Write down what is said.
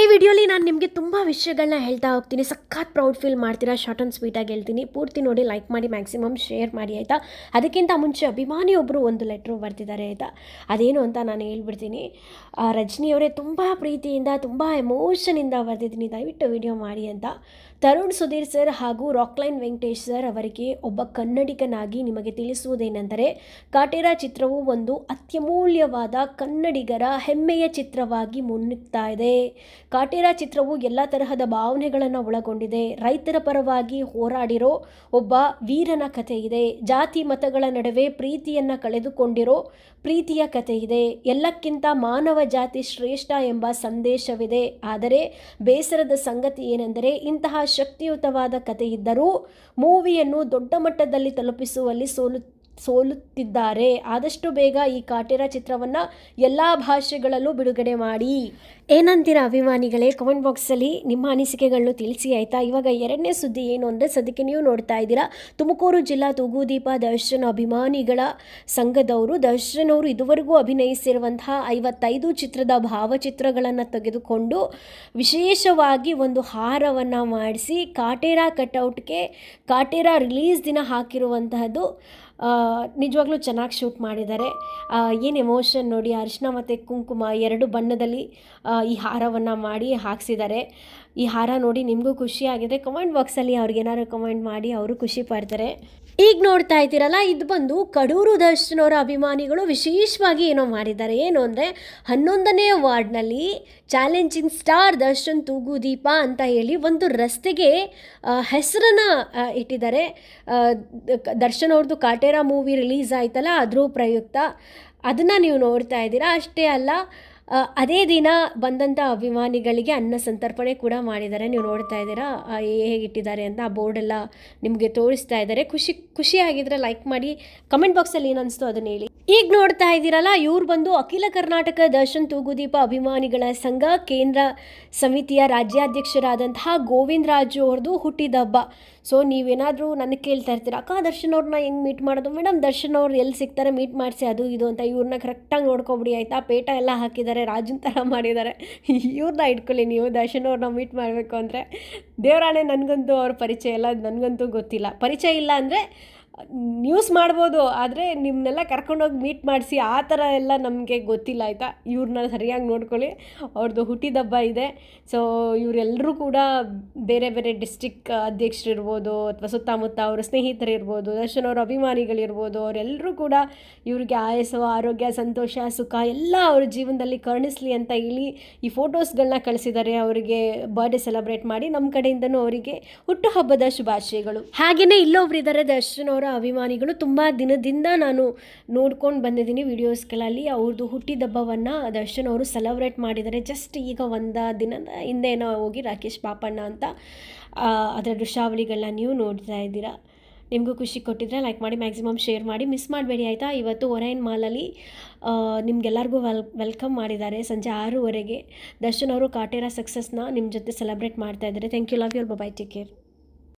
ಈ ವಿಡಿಯೋಲಿ ನಾನು ನಿಮಗೆ ತುಂಬ ವಿಷಯಗಳನ್ನ ಹೇಳ್ತಾ ಹೋಗ್ತೀನಿ. ಸಖತ್ ಪ್ರೌಡ್ ಫೀಲ್ ಮಾಡ್ತೀರಾ ಶಾರ್ಟ್ ಆ್ಯಂಡ್ ಸ್ವೀಟಾಗಿ ಹೇಳ್ತೀನಿ. ಪೂರ್ತಿ ನೋಡಿ ಲೈಕ್ ಮಾಡಿ ಮ್ಯಾಕ್ಸಿಮಮ್ ಶೇರ್ ಮಾಡಿ, ಆಯಿತಾ? ಅದಕ್ಕಿಂತ ಮುಂಚೆ ಅಭಿಮಾನಿ ಒಬ್ಬರು ಒಂದು ಲೆಟ್ರು ಬರ್ತಿದ್ದಾರೆ, ಆಯಿತಾ? ಅದೇನು ಅಂತ ನಾನು ಹೇಳ್ಬಿಡ್ತೀನಿ. ರಜನಿಯವರೇ ತುಂಬ ಪ್ರೀತಿಯಿಂದ, ತುಂಬ ಎಮೋಷನಿಂದ ಬರ್ತಿದ್ದೀನಿ. ದಯವಿಟ್ಟು ವಿಡಿಯೋ ಮಾಡಿ ಅಂತ. ತರುಣ್ ಸುಧೀರ್ ಸರ್ ಹಾಗೂ ರಾಕ್ಲೈನ್ ವೆಂಕಟೇಶ್ ಸರ್ ಅವರಿಗೆ ಒಬ್ಬ ಕನ್ನಡಿಗನಾಗಿ ನಿಮಗೆ ತಿಳಿಸುವುದೇನೆಂದರೆ, ಕಾಟೇರ ಚಿತ್ರವು ಒಂದು ಅತ್ಯಮೂಲ್ಯವಾದ ಕನ್ನಡಿಗರ ಹೆಮ್ಮೆಯ ಚಿತ್ರವಾಗಿ ಮುನ್ನುಗ್ತಾ ಇದೆ. ಕಾಟೇರ ಚಿತ್ರವು ಎಲ್ಲ ತರಹದ ಭಾವನೆಗಳನ್ನು ಒಳಗೊಂಡಿದೆ. ರೈತರ ಪರವಾಗಿ ಹೋರಾಡಿರೋ ಒಬ್ಬ ವೀರನ ಕಥೆ ಇದೆ. ಜಾತಿ ಮತಗಳ ನಡುವೆ ಪ್ರೀತಿಯನ್ನು ಕಳೆದುಕೊಂಡಿರೋ ಪ್ರೀತಿಯ ಕಥೆ ಇದೆ. ಎಲ್ಲಕ್ಕಿಂತ ಮಾನವ ಜಾತಿ ಶ್ರೇಷ್ಠ ಎಂಬ ಸಂದೇಶವಿದೆ. ಆದರೆ ಬೇಸರದ ಸಂಗತಿ ಏನೆಂದರೆ, ಇಂತಹ ಶಕ್ತಿಯುತವಾದ ಕಥೆಯಿದ್ದರೂ ಮೂವಿಯನ್ನು ದೊಡ್ಡ ಮಟ್ಟದಲ್ಲಿ ತಲುಪಿಸುವಲ್ಲಿ ಸೋಲು, ಸೋಲುತ್ತಿದ್ದಾರೆ. ಆದಷ್ಟು ಬೇಗ ಈ ಕಾಟೇರ ಚಿತ್ರವನ್ನು ಎಲ್ಲ ಭಾಷೆಗಳಲ್ಲೂ ಬಿಡುಗಡೆ ಮಾಡಿ. ಏನಂತೀರ ಅಭಿಮಾನಿಗಳೇ? ಕಮೆಂಟ್ ಬಾಕ್ಸಲ್ಲಿ ನಿಮ್ಮ ಅನಿಸಿಕೆಗಳನ್ನು ತಿಳಿಸಿ ಆಯಿತಾ? ಇವಾಗ ಎರಡನೇ ಸುದ್ದಿ ಏನು ಅಂದರೆ ಸದ್ಯಕ್ಕೆ ನೀವು ನೋಡ್ತಾ ಇದ್ದೀರಾ, ತುಮಕೂರು ಜಿಲ್ಲಾ ತೂಗುದೀಪ ದರ್ಶನ್ ಅಭಿಮಾನಿಗಳ ಸಂಘದವರು. ದರ್ಶನ್ ಅವರು ಇದುವರೆಗೂ ಅಭಿನಯಿಸಿರುವಂತಹ ಐವತ್ತೈದು ಚಿತ್ರದ ಭಾವಚಿತ್ರಗಳನ್ನು ತೆಗೆದುಕೊಂಡು ವಿಶೇಷವಾಗಿ ಒಂದು ಹಾರವನ್ನು ಮಾಡಿಸಿ ಕಾಟೇರಾ ಕಟೌಟ್ಗೆ ಕಾಟೇರಾ ರಿಲೀಸ್ ದಿನ ಹಾಕಿರುವಂತಹದ್ದು ನಿಜವಾಗ್ಲೂ ಚೆನ್ನಾಗಿ ಶೂಟ್ ಮಾಡಿದ್ದಾರೆ. ಏನು ಎಮೋಷನ್ ನೋಡಿ ಅರಿಶಿನ ಮತ್ತು ಕುಂಕುಮ ಎರಡು ಬಣ್ಣದಲ್ಲಿ ಈ ಹಾರವನ್ನು ಮಾಡಿ ಹಾಕ್ಸಿದ್ದಾರೆ. ಈ ಹಾರ ನೋಡಿ ನಿಮಗೂ ಖುಷಿ ಆಗಿದೆ. ಕಮೆಂಟ್ ಬಾಕ್ಸಲ್ಲಿ ಅವ್ರಿಗೆ ಏನಾದ್ರು ಕಮೆಂಟ್ ಮಾಡಿ ಅವರು ಖುಷಿ ಪಡ್ತಾರೆ. ಈಗ ನೋಡ್ತಾ ಇದ್ದೀರಲ್ಲ, ಇದು ಬಂದು ಕಡೂರು ದರ್ಶನವರ ಅಭಿಮಾನಿಗಳು ವಿಶೇಷವಾಗಿ ಏನೋ ಮಾಡಿದ್ದಾರೆ. ಏನು ಅಂದರೆ ಹನ್ನೊಂದನೇ ವಾರ್ಡ್ನಲ್ಲಿ ಚಾಲೆಂಜಿಂಗ್ ಸ್ಟಾರ್ ದರ್ಶನ್ ತೂಗು ದೀಪ ಅಂತ ಹೇಳಿ ಒಂದು ರಸ್ತೆಗೆ ಹೆಸರನ್ನು ಇಟ್ಟಿದ್ದಾರೆ. ದರ್ಶನ್ ಅವ್ರದ್ದು ಕಾಟೇರ ಮೂವಿ ರಿಲೀಸ್ ಆಯ್ತಲ್ಲ, ಅದ್ರ ಪ್ರಯುಕ್ತ. ಅದನ್ನು ನೀವು ನೋಡ್ತಾ ಇದ್ದೀರಾ? ಅಷ್ಟೇ ಅಲ್ಲ ಅದೇ ದಿನ ಬಂದಂಥ ಅಭಿಮಾನಿಗಳಿಗೆ ಅನ್ನ ಸಂತರ್ಪಣೆ ಕೂಡ ಮಾಡಿದ್ದಾರೆ. ನೀವು ನೋಡ್ತಾ ಇದ್ದೀರಾ ಹೇಗೆ ಇಟ್ಟಿದ್ದಾರೆ ಅಂತ ಆ ಬೋರ್ಡೆಲ್ಲ ನಿಮಗೆ ತೋರಿಸ್ತಾ ಇದ್ದಾರೆ. ಖುಷಿ ಖುಷಿಯಾಗಿದ್ದರೆ ಲೈಕ್ ಮಾಡಿ ಕಮೆಂಟ್ ಬಾಕ್ಸಲ್ಲಿ ಏನು ಅನಿಸ್ತು ಅದನ್ನ ಹೇಳಿ. ಈಗ ನೋಡ್ತಾ ಇದ್ದೀರಲ್ಲ, ಇವ್ರು ಬಂದು ಅಖಿಲ ಕರ್ನಾಟಕ ದರ್ಶನ್ ತೂಗುದೀಪ ಅಭಿಮಾನಿಗಳ ಸಂಘ, ಕೇಂದ್ರ ಸಮಿತಿಯ ರಾಜ್ಯಾಧ್ಯಕ್ಷರಾದಂತಹ ಗೋವಿಂದ ರಾಜು ಅವ್ರದ್ದು ಹುಟ್ಟಿದ ಹಬ್ಬ. ಸೊ ನೀವೇನಾದರೂ ನನಗೆ ಕೇಳ್ತಾ ಇರ್ತೀರ? ಅಕ್ಕ, ದರ್ಶನ್ ಅವ್ರನ್ನ ಹೆಂಗೆ ಮೀಟ್ ಮಾಡೋದು? ಮೇಡಮ್ ದರ್ಶನ್ ಅವ್ರು ಎಲ್ಲಿ ಸಿಗ್ತಾರೆ? ಮೀಟ್ ಮಾಡಿಸಿ ಅದು ಇದು ಅಂತ ಇವ್ರನ್ನ ಕರೆಕ್ಟಾಗಿ ನೋಡ್ಕೊಬಿಡಿ, ಆಯಿತಾ? ಪೇಟ ಎಲ್ಲ ಹಾಕಿದ್ದಾರೆ, ರಾಜನ್ ಥರ ಮಾಡಿದ್ದಾರೆ. ಇವ್ರನ್ನ ಇಟ್ಕೊಳ್ಳಿ ನೀವು, ದರ್ಶನ್ ಅವ್ರನ್ನ ಮೀಟ್ ಮಾಡಬೇಕು ಅಂದರೆ. ದೇವರಾಣೆ ನನಗಂತೂ ಅವ್ರ ಪರಿಚಯ ಇಲ್ಲ, ನನಗಂತೂ ಗೊತ್ತಿಲ್ಲ. ಪರಿಚಯ ಇಲ್ಲ ಅಂದರೆ ನ್ಯೂಸ್ ಮಾಡ್ಬೋದು, ಆದರೆ ನಿಮ್ಮನ್ನೆಲ್ಲ ಕರ್ಕೊಂಡೋಗಿ ಮೀಟ್ ಮಾಡಿಸಿ, ಆ ಥರ ಎಲ್ಲ ನಮಗೆ ಗೊತ್ತಿಲ್ಲ, ಆಯಿತಾ? ಇವ್ರನ್ನ ಸರಿಯಾಗಿ ನೋಡ್ಕೊಳ್ಳಿ. ಅವ್ರದ್ದು ಹುಟ್ಟಿದಬ್ಬ ಇದೆ. ಸೊ ಇವರೆಲ್ಲರೂ ಕೂಡ ಬೇರೆ ಬೇರೆ ಡಿಸ್ಟಿಕ್ ಅಧ್ಯಕ್ಷರಿರ್ಬೋದು, ಅಥವಾ ಸುತ್ತಮುತ್ತ ಅವರ ಸ್ನೇಹಿತರಿರ್ಬೋದು, ದರ್ಶನ್ ಅವರ ಅಭಿಮಾನಿಗಳಿರ್ಬೋದು ಅವರೆಲ್ಲರೂ ಕೂಡ ಇವ್ರಿಗೆ ಆಯಸ್ಸು ಆರೋಗ್ಯ, ಸಂತೋಷ, ಸುಖ ಎಲ್ಲ ಅವ್ರ ಜೀವನದಲ್ಲಿ ಕರ್ಣಿಸ್ಲಿ ಅಂತ ಇಲ್ಲಿ ಈ ಫೋಟೋಸ್ಗಳನ್ನ ಕಳಿಸಿದ್ದಾರೆ. ಅವರಿಗೆ ಬರ್ಡೇ ಸೆಲೆಬ್ರೇಟ್ ಮಾಡಿ ನಮ್ಮ ಕಡೆಯಿಂದನೂ ಅವರಿಗೆ ಹುಟ್ಟುಹಬ್ಬದ ಶುಭಾಶಯಗಳು. ಹಾಗೆಯೇ ಇಲ್ಲೊಬ್ರು ಇದ್ದಾರೆ ದರ್ಶನ್ ಅವರ ಅಭಿಮಾನಿಗಳು ತುಂಬ ದಿನದಿಂದ ನಾನು ನೋಡ್ಕೊಂಡು ಬಂದಿದ್ದೀನಿ ವಿಡಿಯೋಸ್ಗಳಲ್ಲಿ. ಅವ್ರದ್ದು ಹುಟ್ಟಿದಬ್ಬವನ್ನು ದರ್ಶನ್ ಅವರು ಸೆಲೆಬ್ರೇಟ್ ಮಾಡಿದ್ದಾರೆ. ಜಸ್ಟ್ ಈಗ ಒಂದು ದಿನದ ಹಿಂದೆನೋ ಹೋಗಿ ರಾಕೇಶ್ ಪಾಪಣ್ಣ ಅಂತ ಅದರ ದೃಶ್ಯಾವಳಿಗಳನ್ನ ನೀವು ನೋಡ್ತಾ ಇದ್ದೀರಾ. ನಿಮಗೂ ಖುಷಿ ಕೊಟ್ಟಿದ್ರೆ ಲೈಕ್ ಮಾಡಿ ಮ್ಯಾಕ್ಸಿಮಮ್ ಶೇರ್ ಮಾಡಿ. ಮಿಸ್ ಮಾಡಬೇಡಿ ಆಯಿತಾ? ಇವತ್ತು ಒರೈನ್ ಮಾಲಲ್ಲಿ ನಿಮ್ಗೆಲ್ಲರಿಗೂ ವೆಲ್ ವೆಲ್ಕಮ್ ಮಾಡಿದ್ದಾರೆ ಸಂಜೆ ಆರೂವರೆಗೆ. ದರ್ಶನ್ ಅವರು ಕಾಟೇರ ಸಕ್ಸಸ್ನ ನಿಮ್ಮ ಜೊತೆ ಸೆಲೆಬ್ರೇಟ್ ಮಾಡ್ತಾ ಇದ್ದಾರೆ. Thank you love your bye-bye take care